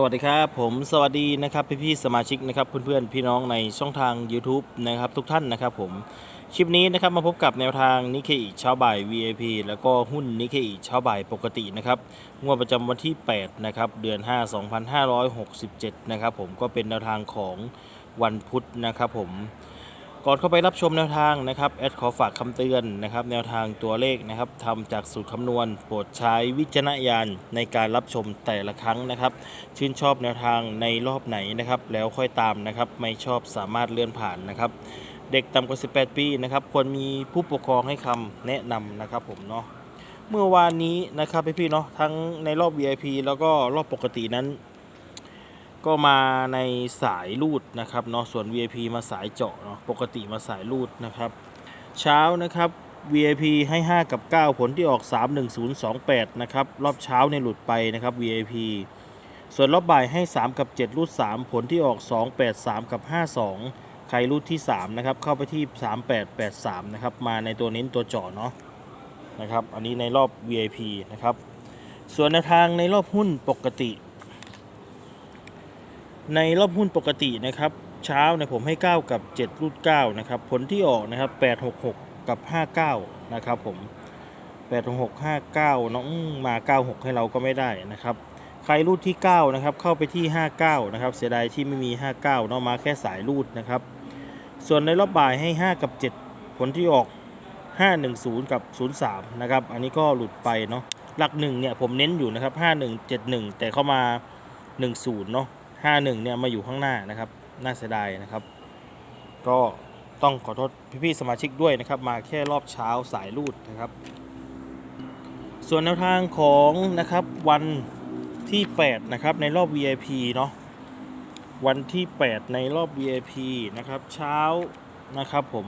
สวัสดีครับผมสวัสดีนะครับพี่ๆสมาชิกนะครับเพื่อนๆพี่น้องในช่องทาง YouTube นะครับทุกท่านนะครับผมคลิปนี้นะครับมาพบกับแนวทางนิเคอิเช้าบ่าย VIP แล้วก็หุ้นนิเคอิเช้าบ่ายปกตินะครับงวดประจำวันที่8นะครับเดือน 5 2567 นะครับผมก็เป็นแนวทางของวันพุธนะครับผม ก่อนเข้าไปรับชมแนวทางนะครับแอดขอฝากคำเตือนนะครับ แนวทางตัวเลขนะครับทำจากสูตรคำนวณ โปรดใช้วิจารณญาณในการรับชมแต่ละครั้งนะครับ ชื่นชอบแนวทางในรอบไหนนะครับ แล้วค่อยตามนะครับ ไม่ชอบสามารถเลื่อนผ่านนะครับ เด็กต่ำกว่า 18 ปีนะครับ ควรมีผู้ปกครองให้คำแนะนำนะครับผมเนาะเมื่อวานนี้นะครับพี่ๆเนาะทั้งในรอบ VIP แล้วก็รอบปกตินั้น ก็มาในสายรูดนะครับเนาะส่วน VIP มาสายเจาะเนาะปกติมาสายรูดนะครับ เช้านะครับ VIP ให้ 5 กับ 9 ผลที่ออก 31028 นะครับ รอบเช้าเนี่ยหลุดไปนะครับ VIP ส่วนรอบบ่ายให้ 3 กับ 7 รูด 3 ผลที่ออก 283 กับ 52 ใครรูดที่ 3 นะครับ เข้าไปที่ 3883 นะครับ มาในตัวเน้นตัวเจาะเนาะนะครับ อันนี้ในรอบ VIP นะครับ ส่วนแนวทางในรอบหุ้นปกติ ในรอบหุ้นปกตินะครับ เช้าเนี่ยผมให้ 9 กับ 7 รูด9นะครับผลที่ออกนะครับ 866 กับ 59 นะครับผม 866 59 น้องมา 96 ให้เราก็ไม่ได้นะครับ ใครรูดที่ 9 นะครับ เข้าไปที่ 59 นะครับ เสียดายที่ไม่มี 59 เนาะมาแค่สายรูดนะครับ ส่วนในรอบบ่ายให้ 5 กับ 7 ผลที่ออก 510 กับ 03 นะครับ อันนี้ก็หลุดไปเนาะหลักหนึ่งเนี่ยผมเน้นอยู่นะครับ 5171 แต่เข้ามา 10 เนาะ 51 เนี่ยมาอยู่ข้างหน้านะครับน่าเสียดายนะครับ ก็ต้องขอโทษพี่ๆสมาชิกด้วยนะครับ มาแค่รอบเช้าสายรูดนะครับ ส่วนแนวทางของนะครับวันที่ 8 นะครับ ในรอบ VIP เนาะวันที่ 8 ในรอบ VIP นะครับเช้านะครับผม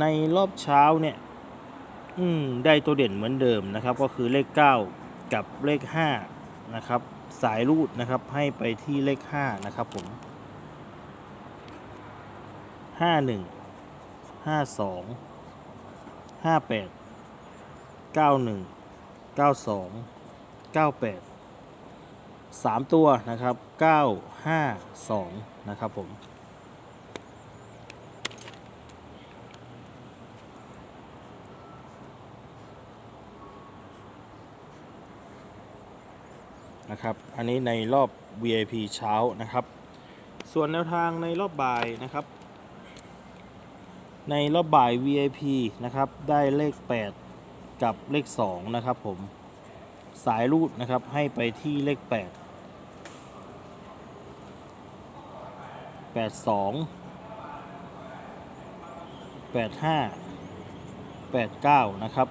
ในรอบเช้าเนี่ยได้ตัวเด่นเหมือนเดิมนะครับ ก็คือเลข 9 กับเลข 5 นะครับ สายรูดนะครับให้ไปที่เลข 5 นะครับผมห้าหนึ่งห้าสองห้าแปดเก้าหนึ่งเก้าสองเก้าแปดสามตัวนะครับเก้าห้าสองนะครับผม นะครับ อันนี้ในรอบ VIP เช้านะครับ ส่วนแนวทางในรอบบ่ายนะครับ ในรอบบ่าย VIP นะครับ ได้เลข 8 กับเลข 2 นะครับผมสายรูดนะครับให้ไปที่เลข 8 82 85 89 นะครับ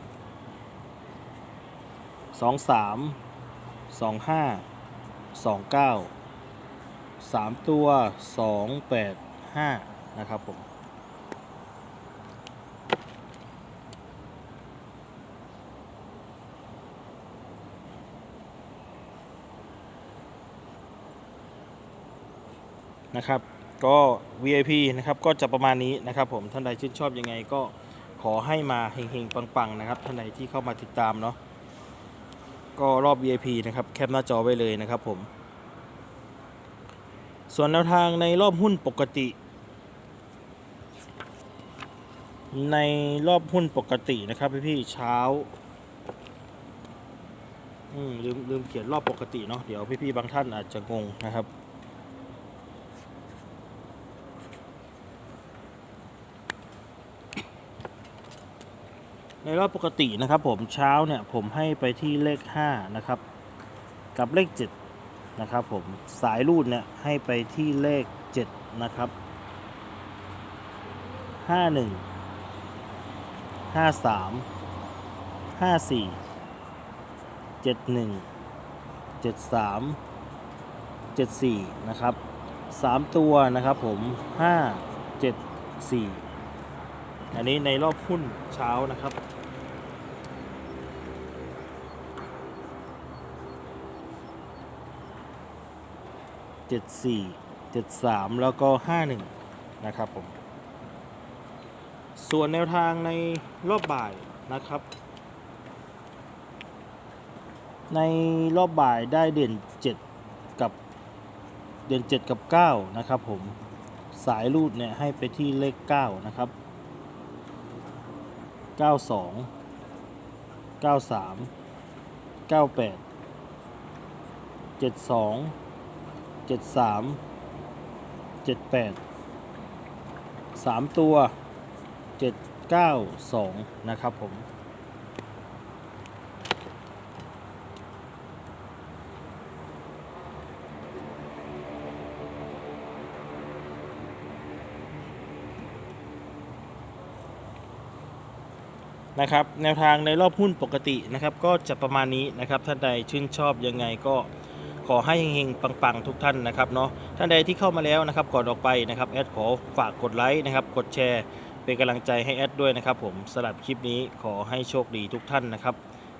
23 25 29 3 ตัว 285 นะครับผม นะครับ ก็ VIP นะครับ ก็จะประมาณนี้นะครับผม ท่านใดชื่นชอบยังไงก็ขอให้มาเฮงๆ ปัง ๆ นะครับ ท่านใดที่เข้ามาติดตามเนาะ ก็รอบ VIP นะครับ แคปหน้าจอไว้เลยนะครับผม ส่วนแนวทางในรอบหุ้นปกติ ในรอบหุ้นปกตินะครับพี่ๆเช้าอืมลืมลืมเขียนรอบปกติเนาะเดี๋ยวพี่ๆบางท่านอาจจะงงนะครับ ในรอบปกตินะครับผมเช้าเนี่ยผมให้ไปที่เลข 5 นะครับ กับเลข 7 นะครับผมสายรูดเนี่ยให้ไปที่เลข 7 นะครับ 51 53 54 71 73 74 นะครับ 3 ตัวนะครับผม 5 7 4 อันนี้ในรอบหุ้นเช้านะครับ เจ็ดสี่เจ็ดสามแล้วก็ห้าหนึ่งนะครับผม ส่วนแนวทางในรอบบ่ายนะครับ ในรอบบ่ายได้เด่นเจ็ดกับเด่น7กับ 9 นะครับผมสายรูดเนี่ยให้ไปที่เลข 9 นะครับ 92 93 98 72 73 78 3ตัว792นะครับผม นะครับแนวทางในรอบหุ้นปกตินะครับก็จะประมาณนี้นะครับท่านใดชื่นชอบยังไงก็ขอให้เฮงๆ ปังๆ ทุกท่านนะครับเนาะท่านใดที่เข้ามาแล้วนะครับก่อนออกไปนะครับแอดขอฝากกดไลค์นะครับกดแชร์ เป็นกำลังใจให้แอดด้วยนะครับผมสำหรับคลิปนี้ขอให้โชคดีทุกท่านนะครับ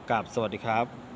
กราบสวัสดีครับ